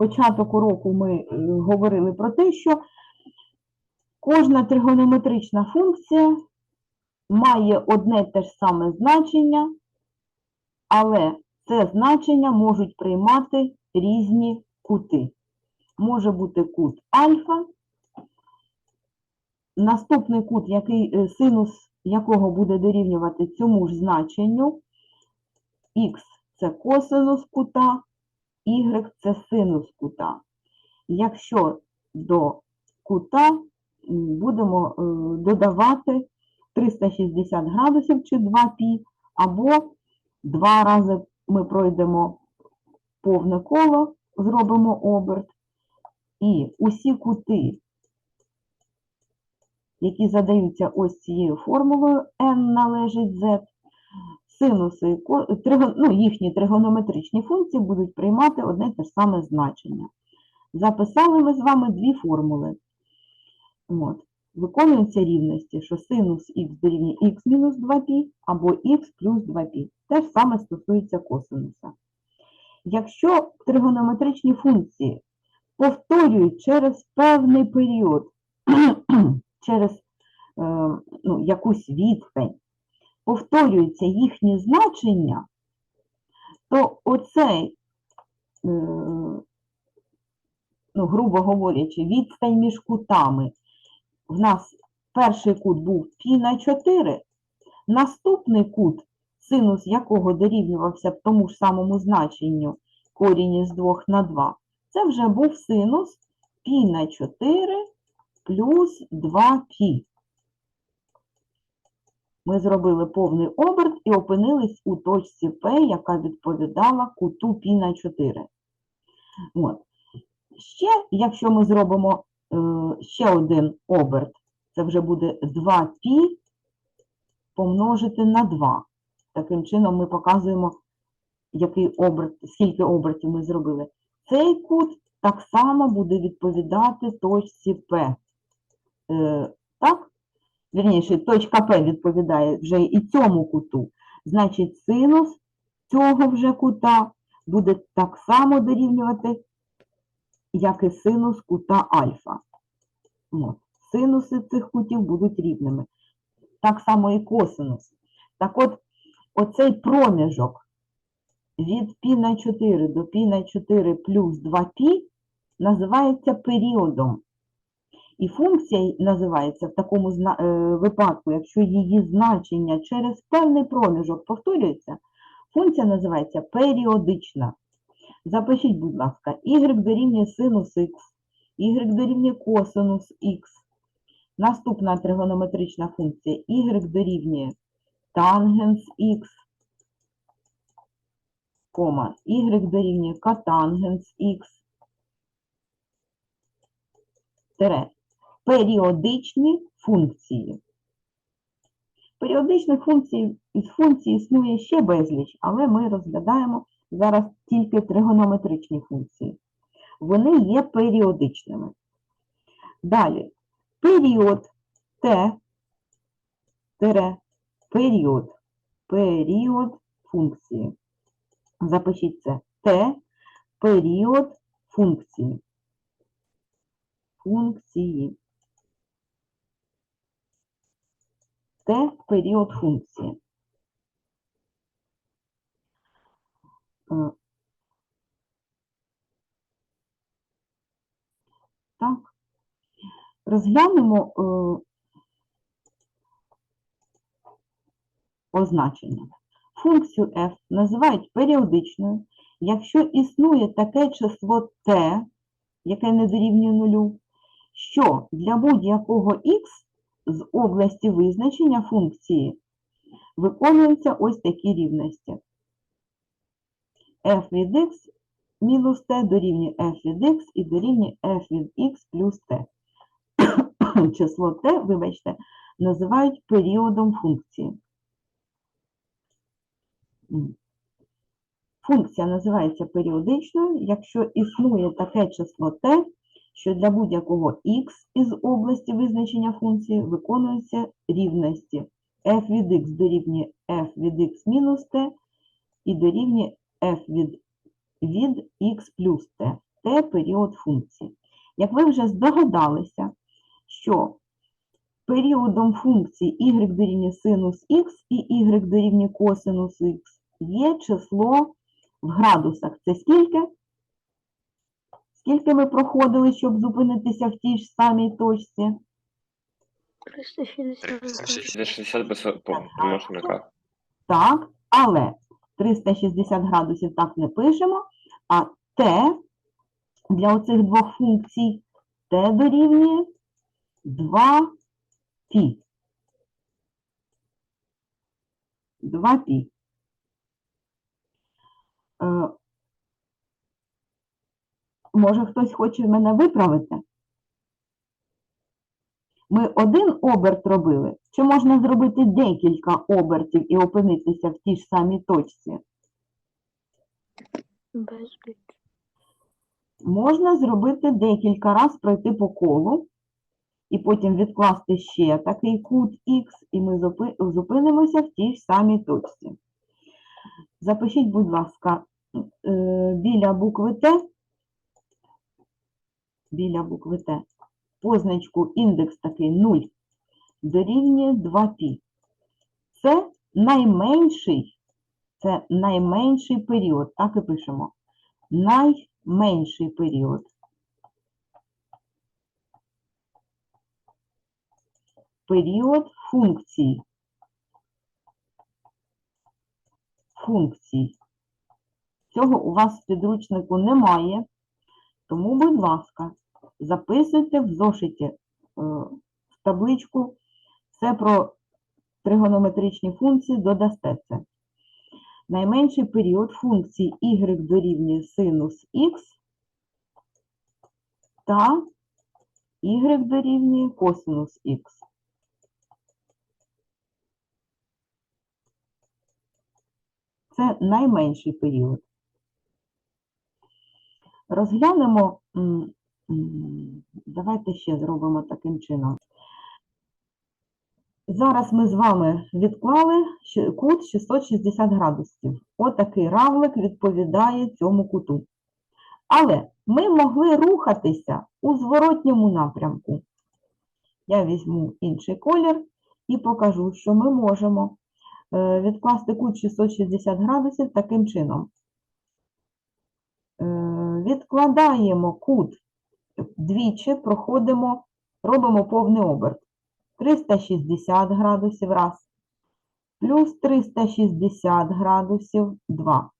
початок уроку ми е, говорили про те, що кожна тригонометрична функція має одне те ж саме значення, але це значення можуть приймати різні кути. Може бути кут альфа, наступний кут, який, е, синус якого буде дорівнювати цьому ж значенню, х це косинус кута, y це синус кута. Якщо до кута будемо е, додавати 360 градусів чи 2π, або два рази ми пройдемо повне коло, зробимо оберт, і усі кути, які задаються ось цією формулою, n належить z, синуси, ну, їхні тригонометричні функції будуть приймати одне те ж саме значення. Записали ми з вами дві формули. От. Виконуються рівності, що синус х дорівнює х мінус 2π або х плюс 2π. Те ж саме стосується косинуса. Якщо тригонометричні функції повторюють через певний період, через е, ну, якусь відстань, повторюється їхнє значення, то оцей, е, ну, грубо говорячи, відстань між кутами. В нас перший кут був пі на 4, наступний кут, синус якого дорівнювався тому ж самому значенню корінь із 2 на 2, це вже був синус пі на 4 плюс 2 пі. Ми зробили повний оберт і опинились у точці P, яка відповідала куту π на 4. От. Ще, якщо ми зробимо е, ще один оберт, це вже буде 2π помножити на 2. Таким чином ми показуємо, який оберт, скільки обертів ми зробили. Цей кут так само буде відповідати точці P. Е, так? Вірніше, точка P відповідає вже і цьому куту. Значить, синус цього вже кута буде так само дорівнювати, як і синус кута альфа. От. Синуси цих кутів будуть рівними. Так само і косинус. Так от, оцей проміжок від π на 4 до π на 4 плюс 2π називається періодом. І функція називається в такому е, випадку, якщо її значення через певний проміжок повторюється, функція називається періодична. Запишіть, будь ласка, y дорівнює синус х, y дорівнює косинус х. Наступна тригонометрична функція y дорівнює тангенс х, кома, y дорівнює котангенс х, періодичні функції. Періодичних функцій функцій існує ще безліч, але ми розглядаємо зараз тільки тригонометричні функції. Вони є періодичними. Далі, період Т, тире, період, період функції. Запишіть це Т, період функції. Функції. Т період функції. Е, Так. Розглянемо е, означення. Функцію f називають періодичною, якщо існує таке число t, яке не дорівнює нулю, що для будь-якого x з області визначення функції виконуються ось такі рівності. f від x мінус t дорівнює f від x і дорівнює f від x плюс t. Число t, вибачте, називають періодом функції. Функція називається періодичною, якщо існує таке число t, що для будь-якого x із області визначення функції виконуються рівності f від x дорівнює f від x мінус t і дорівнює f від, від x плюс t. t період функції. Як ви вже здогадалися, що періодом функції y дорівнює синус х і y дорівнює косинус х є число в градусах. Це скільки? Скільки ми проходили, щоб зупинитися в тій ж самій точці? 360 360 без по- помощника. Так, але 360 градусів так не пишемо, а t для оцих двох функцій t дорівнює 2π. 2π. Е, Може, хтось хоче мене виправити? Ми один оберт робили, чи можна зробити декілька обертів і опинитися в тій ж самій точці? безліч. Можна зробити декілька разів пройти по колу, і потім відкласти ще такий кут Х, і ми зупинимося в тій ж самій точці. Запишіть, будь ласка, е, біля букви Т, біля букви Т, позначку індекс такий 0 дорівнює 2π. Це найменший, це найменший період, так і пишемо. Найменший період. Період функцій. Функцій. Цього у вас в підручнику немає, тому, будь ласка, записуйте в зошиті е, в табличку все про тригонометричні функції додасте це. Найменший період функції y дорівнює синус х та y дорівнює косинус х. Це найменший період. Розглянемо, давайте ще зробимо таким чином. Зараз ми з вами відклали кут 660 градусів. Отакий равлик відповідає цьому куту. Але ми могли рухатися у зворотньому напрямку. Я візьму інший колір і покажу, що ми можемо е, відкласти кут 660 градусів таким чином. Е, Відкладаємо кут двічі, проходимо, робимо повний оберт. 360 градусів раз, плюс 360 градусів 2.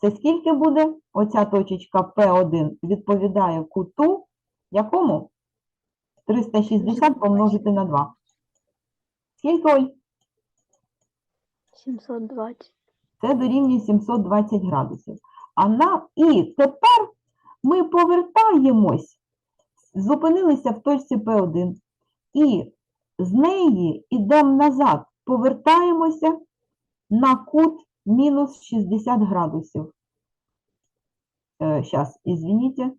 Це скільки буде? Оця точечка P1 відповідає куту, якому? 360 помножити на 2. Скільки, Оль? 720. Це дорівнює 720 градусів. А на... І тепер ми повертаємось, зупинилися в точці P1. І з неї йдемо назад, повертаємося на кут мінус 60 градусів. Зараз, извините,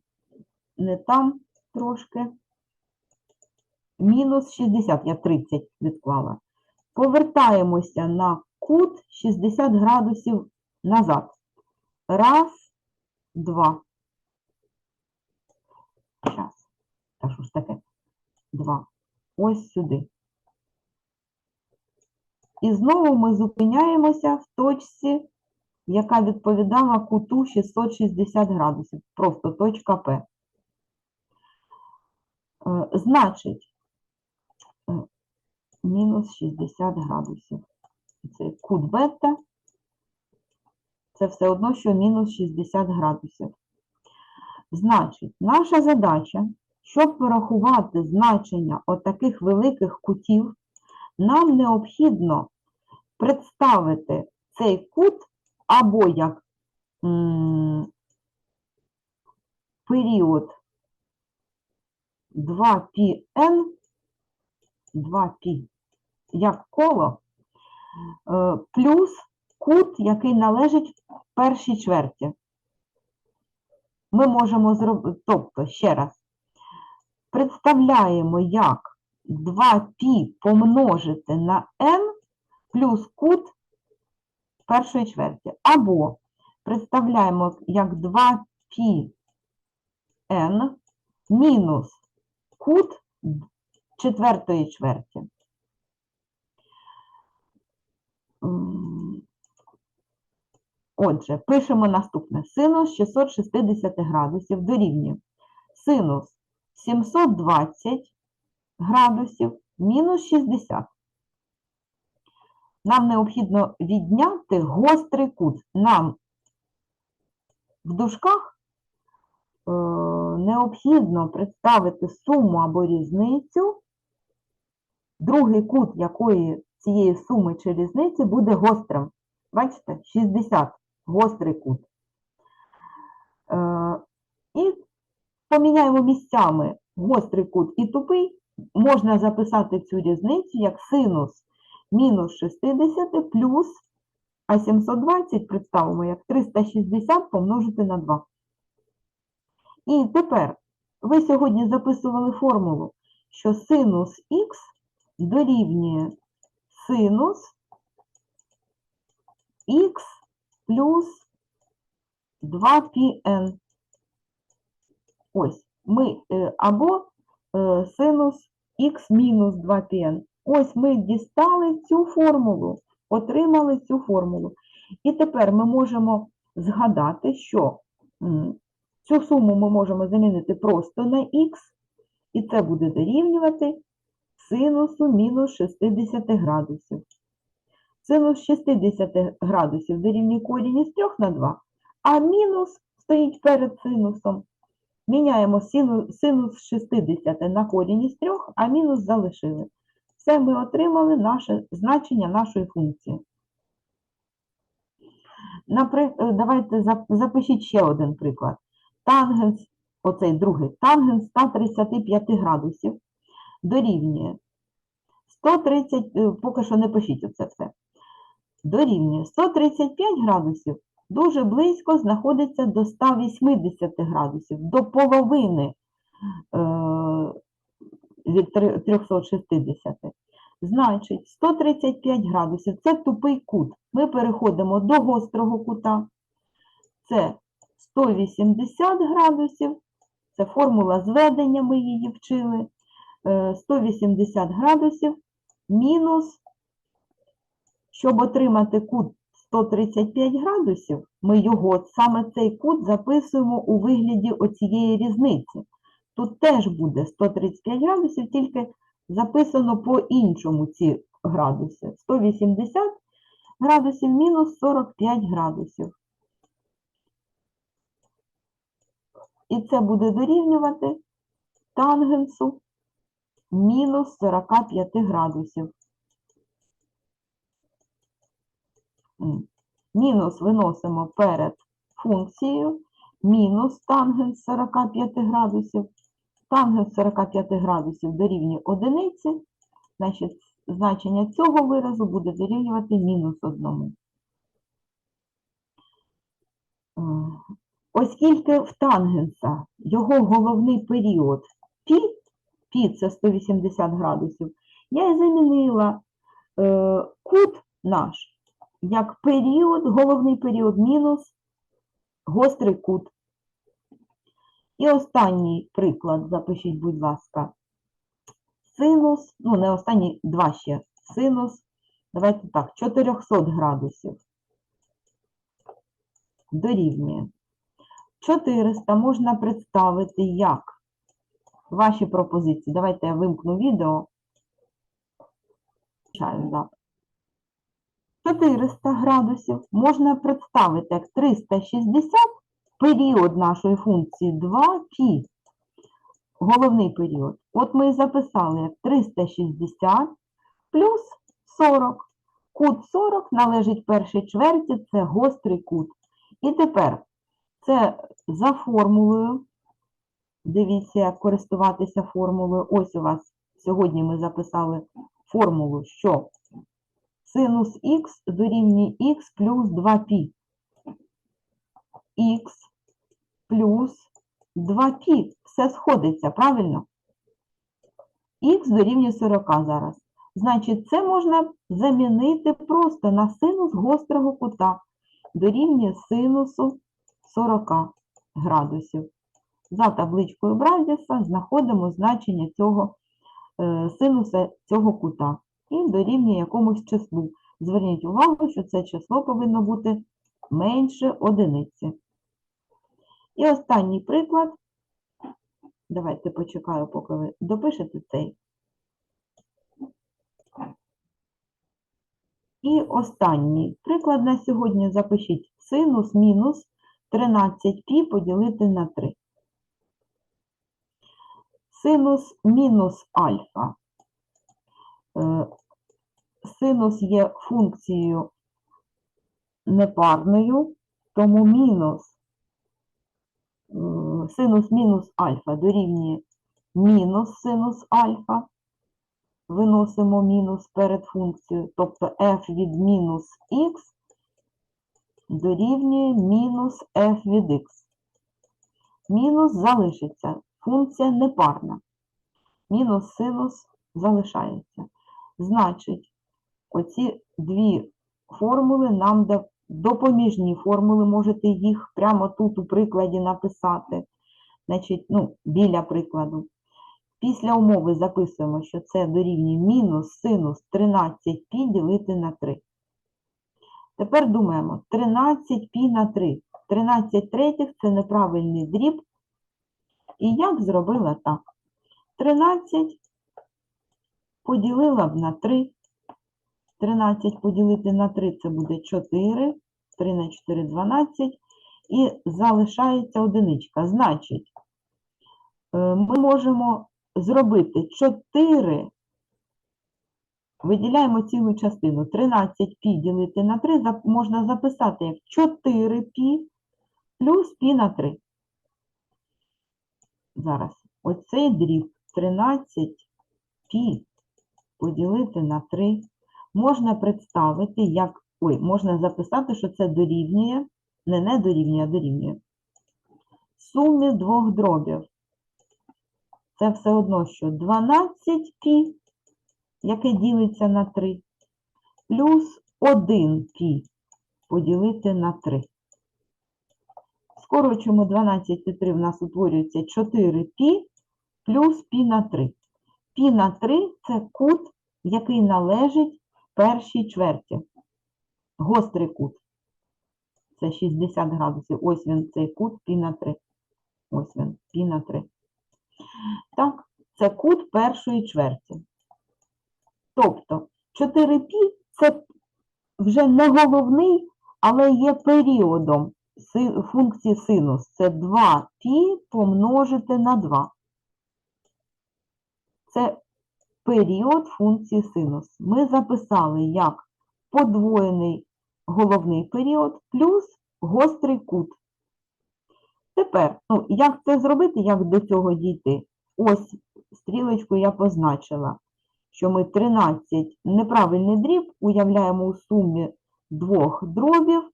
не там трошки. Мінус 60, я 30 відклала. Повертаємося на кут 60 градусів назад. Раз, два. Зараз. Що ж? Два. Ось сюди. І знову ми зупиняємося в точці, яка відповідала куту 660 градусів. Просто точка П. Е, Значить, е, мінус 60 градусів. Це кут бета. Це все одно, що мінус 60 градусів. Значить, наша задача, щоб порахувати значення отаких великих кутів, нам необхідно представити цей кут або як період 2πn, 2π, як коло, е, плюс кут, який належить першій чверті. Ми можемо зробити, тобто, ще раз, представляємо, як 2π помножити на n плюс кут першої чверті. Або представляємо, як 2π n мінус кут четвертої чверті. Отже, пишемо наступне. Синус 660 градусів дорівнює синус 720 градусів мінус 60. Нам необхідно відняти гострий кут. Нам в дужках е, необхідно представити суму або різницю, другий кут якої цієї суми чи різниці буде гострим. Бачите, 60 гострий кут. Е, поміняємо місцями гострий кут і тупий. Можна записати цю різницю як синус мінус 60 плюс, а 720 представимо як 360 помножити на 2. І тепер ви сьогодні записували формулу, що синус х дорівнює синус х плюс 2πn. Ось, ми е, або е, синус х мінус 2πn. Ось ми дістали цю формулу, отримали цю формулу. І тепер ми можемо згадати, що цю суму ми можемо замінити просто на х, і це буде дорівнювати синусу мінус 60 градусів. Синус 60 градусів дорівнює корінь із 3 на 2, а мінус стоїть перед синусом. Міняємо синус 60 на корінь із 3, а мінус залишили. Все ми отримали наше значення нашої функції. Наприклад, давайте запишіть ще один приклад. Тангенс, оцей другий, тангенс 135 градусів дорівнює 130, е, поки що не пишіть оце все. Дорівнює 135 градусів дуже близько знаходиться до 180 градусів, до половини е, від 360. Значить, 135 градусів це тупий кут. Ми переходимо до гострого кута. Це 180 градусів. Це формула зведення, ми її вчили. Е, 180 градусів мінус, щоб отримати кут 135 градусів, ми його, саме цей кут, записуємо у вигляді оцієї різниці. Тут теж буде 135 градусів, тільки записано по-іншому ці градуси. 180 градусів мінус 45 градусів. І це буде дорівнювати тангенсу мінус 45 градусів. М. Мінус виносимо перед функцією, мінус тангенс 45 градусів. Тангенс 45 градусів дорівнює одиниці, значить, значення цього виразу буде дорівнювати мінус одному. Оскільки в тангенса його головний період пі, пі це 180 градусів, я і замінила е, кут наш як період, головний період мінус гострий кут. І останній приклад, запишіть, будь ласка, синус, ну не останній, два ще, синус, давайте так, 400 градусів дорівнює. 400 можна представити як ваші пропозиції. Давайте я вимкну відео. Включаю запис. 400 градусів можна представити як 360 період нашої функції 2π. Головний період. От ми і записали як 360 плюс 40. Кут 40 належить першій чверті, це гострий кут. І тепер це за формулою. Дивіться, як користуватися формулою. Ось у вас сьогодні ми записали формулу, що синус х дорівнює х плюс 2π. х плюс 2π. Все сходиться, правильно? х дорівнює 40 зараз. Значить, це можна замінити просто на синус гострого кута. Дорівнює синусу 40 градусів. За табличкою Бразіса знаходимо значення цього е, синуса цього кута і дорівнює якомусь числу. Зверніть увагу, що це число повинно бути менше одиниці. І останній приклад. Давайте почекаю, поки ви допишете цей. І останній приклад на сьогодні запишіть синус мінус 13π поділити на 3. Синус мінус альфа. Е, Синус є функцією непарною, тому мінус е, синус мінус альфа дорівнює мінус синус альфа. Виносимо мінус перед функцією, тобто f від мінус х дорівнює мінус f від x. Мінус залишиться. Функція непарна. Мінус синус залишається. Значить, оці дві формули нам допоміжні формули, можете їх прямо тут у прикладі написати. Значить, ну, біля прикладу. Після умови записуємо, що це дорівнює мінус синус 13π ділити на 3. Тепер думаємо, 13π на 3. 13 третіх – це неправильний дріб. І я б зробила так. 13 поділила б на 3. 13 поділити на 3 це буде 4, 3 на 4 12. І залишається одиничка. Значить, е, ми можемо зробити 4, виділяємо цілу частину. 13 пі ділити на 3 можна записати як 4 пі плюс пі на 3. Зараз оцей дріб 13 пі поділити на 3 можна представити як, ой, можна записати, що це дорівнює, не не дорівнює, а дорівнює сумі двох дробів це все одно, що 12π, яке ділиться на 3, плюс 1π поділити на 3. Скорочуємо 12 і 3, в нас утворюється 4π плюс π на 3. Пі на 3 це кут, який належить першій чверті. Гострий кут. Це 60 градусів. Ось він цей кут пі на 3. Ось він, пі на 3. Так, це кут першої чверті. Тобто 4 пі це вже не головний, але є періодом функції синус. Це 2 пі помножити на 2. Це період функції синус. Ми записали як подвоєний головний період плюс гострий кут. Тепер, ну, як це зробити, як до цього дійти? Ось стрілочку я позначила, що ми 13 неправильний дріб уявляємо у сумі двох дробів,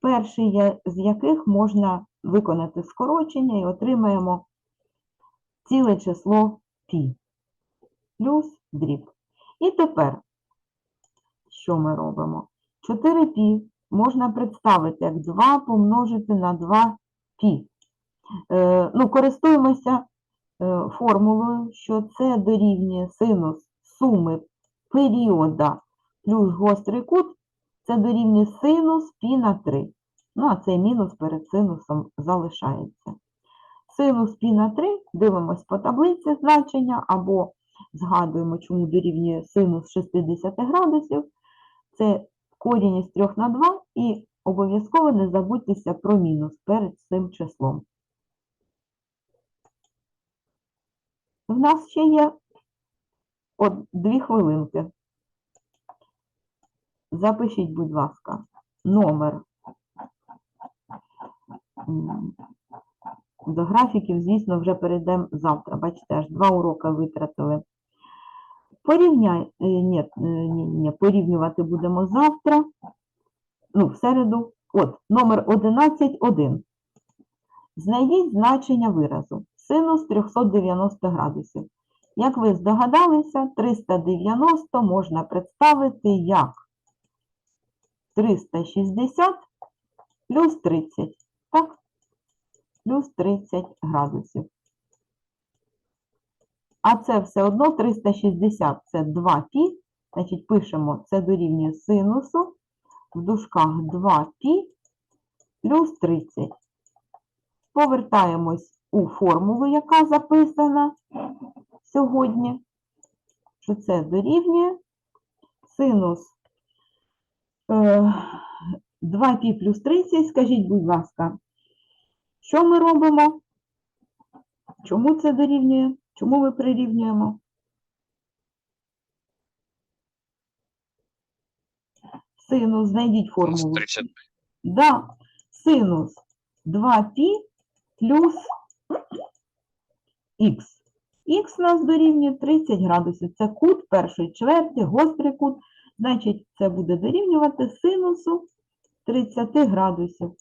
перший з яких можна виконати скорочення і отримаємо ціле число π плюс дріб. І тепер, що ми робимо? 4π можна представити як 2 помножити на 2π. Е, ну, користуємося е, формулою, що це дорівнює синус суми періода плюс гострий кут, це дорівнює синус π на 3. Ну, а цей мінус перед синусом залишається. Синус π на 3, дивимось по таблиці значення, або згадуємо, чому дорівнює синус 60 градусів. Це корінь із 3 на 2, і обов'язково не забудьтеся про мінус перед цим числом. В нас ще є от дві хвилинки. Запишіть, будь ласка, номер. До графіків, звісно, вже перейдемо завтра. Бачите, аж два уроки витратили. Порівняй, е, ні, е, ні, ні, порівнювати будемо завтра, ну, в середу. От, номер 11.1. Знайдіть значення виразу. Синус 390 градусів. Як ви здогадалися, 390 можна представити як 360 плюс 30. Так? плюс 30 градусів. А це все одно 360 це 2π. Значить, пишемо це дорівнює синусу в дужках 2π плюс 30. Повертаємось у формулу, яка записана сьогодні, що це дорівнює синус е, 2π плюс 30. Скажіть, будь ласка, що ми робимо? Чому це дорівнює? Чому ми прирівнюємо? Синус, знайдіть формулу. 30. Да, синус 2π плюс х. Х нас дорівнює 30 градусів. Це кут першої чверті, гострий кут. Значить, це буде дорівнювати синусу 30 градусів.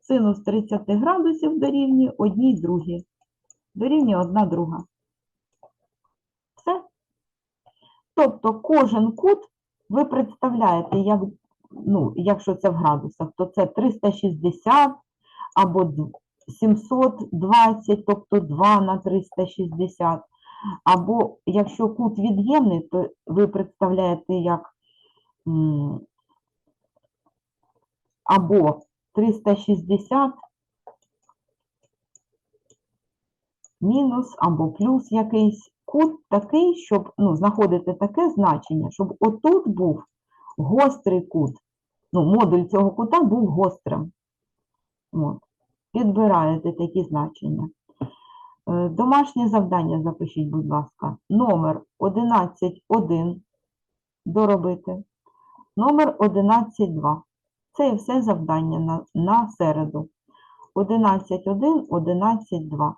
Синус 30 градусів дорівнює одній другій. Дорівнює одна друга. Все. Тобто кожен кут ви представляєте, як, ну, якщо це в градусах, то це 360 або 720, тобто 2 на 360. Або якщо кут від'ємний, то ви представляєте як або 360 мінус або плюс якийсь кут такий, щоб ну, знаходити таке значення, щоб отут був гострий кут. Ну, модуль цього кута був гострим. От. Підбираєте такі значення. Е, Домашнє завдання запишіть, будь ласка. Номер 11.1 доробити. Номер 11.2. Це і все завдання на, на середу. 11.1, 11.2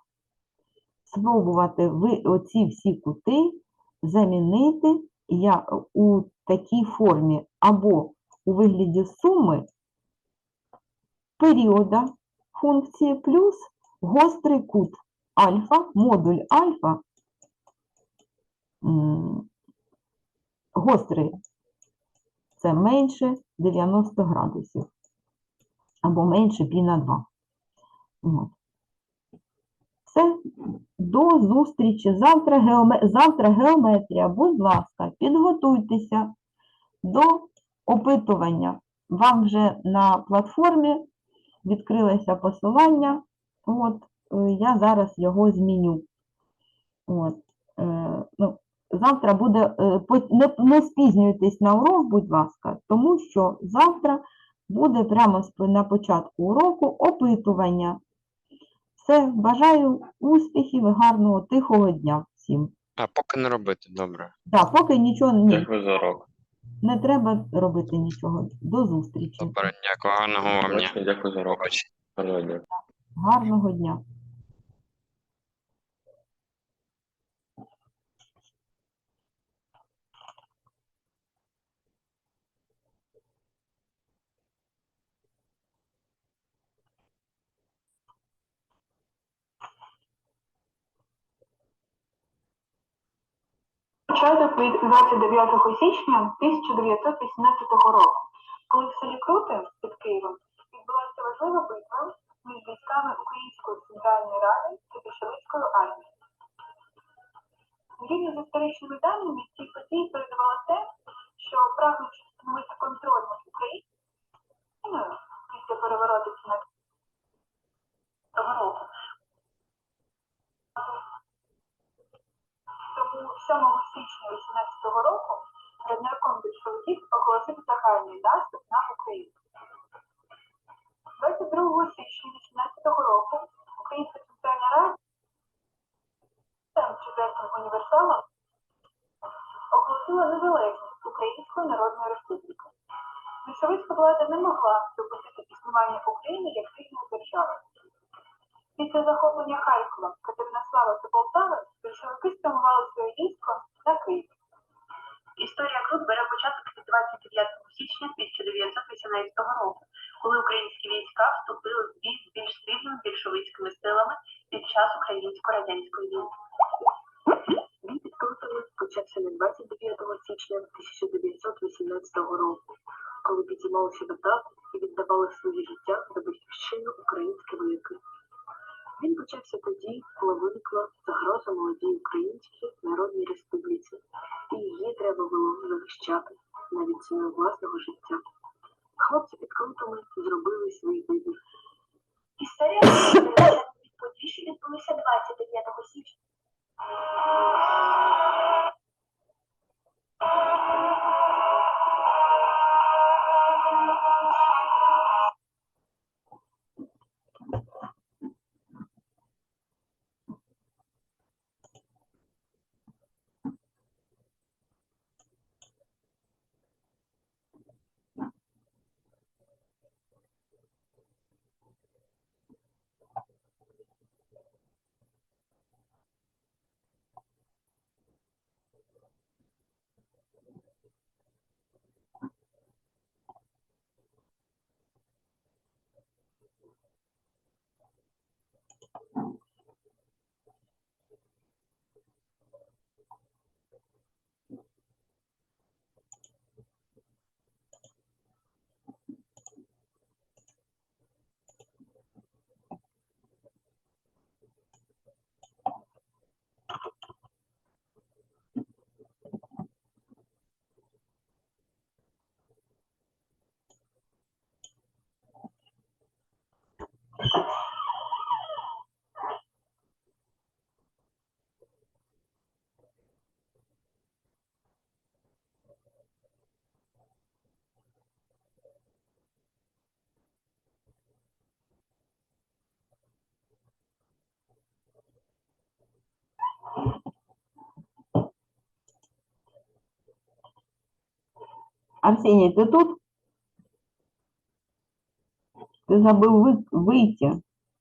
спробувати ви оці всі кути замінити я, у такій формі або у вигляді суми періода функції плюс гострий кут альфа, модуль альфа, гострий, це менше 90 градусів, або менше пі на 2. Все, до зустрічі. Завтра, геоме... Завтра геометрія. Будь ласка, підготуйтеся до опитування. Вам вже на платформі відкрилося посилання. От, е, я зараз його зміню. От, е, ну, завтра буде, е, не, не спізнюйтесь на урок, будь ласка, тому що завтра буде прямо на початку уроку опитування. Все, бажаю успіхів гарного тихого дня всім. А поки не робити, добре. Так, поки нічого ні, Дякую не треба робити нічого. До зустрічі. Добре, дякую, гарного вам дня. Дякую, Дякую за урок. Гарного дня. Гарного дня. Початок від 29 січня 1918 року, коли в селі Крути під Києвом відбулася важлива битва між військами Української центральної ради та більшовицькою армією. Згідно з історичними даними, ці події передавало те, що прагнучи встановити контроль над Україною після перевороту 17 року, Тому 7 січня 18 року Раднарком більшовиків оголосив загальний наступ на Україну. 22 січня 18 року Українська центральна рада четвертим універсалом оголосила незалежність Української Народної Республіки. Більшовицька влада не могла допустити існування України як вільної держави. Після захоплення Харкова, Катеринослава та Полтави більшовики спрямували своє військо на Київ. Історія Крут бере початок від 29 січня 1918 року, коли українські війська вступили в бій з більш сильними більшовицькими силами під час українсько-радянської війни. Бій під Крутами почався не 29 січня 1918 року, коли підіймалися атаку і віддавали своє життя за батьківщину українські вояки. Почався тоді, коли виникла загроза молодій Українській Народній Республіці, і її треба було захищати навіть ціною власного життя. Хлопці під крутами зробили свій вибір. Історія від подій, що відбулися 29 січня. Арсеній, ты тут? Ты забыл вы, вийти.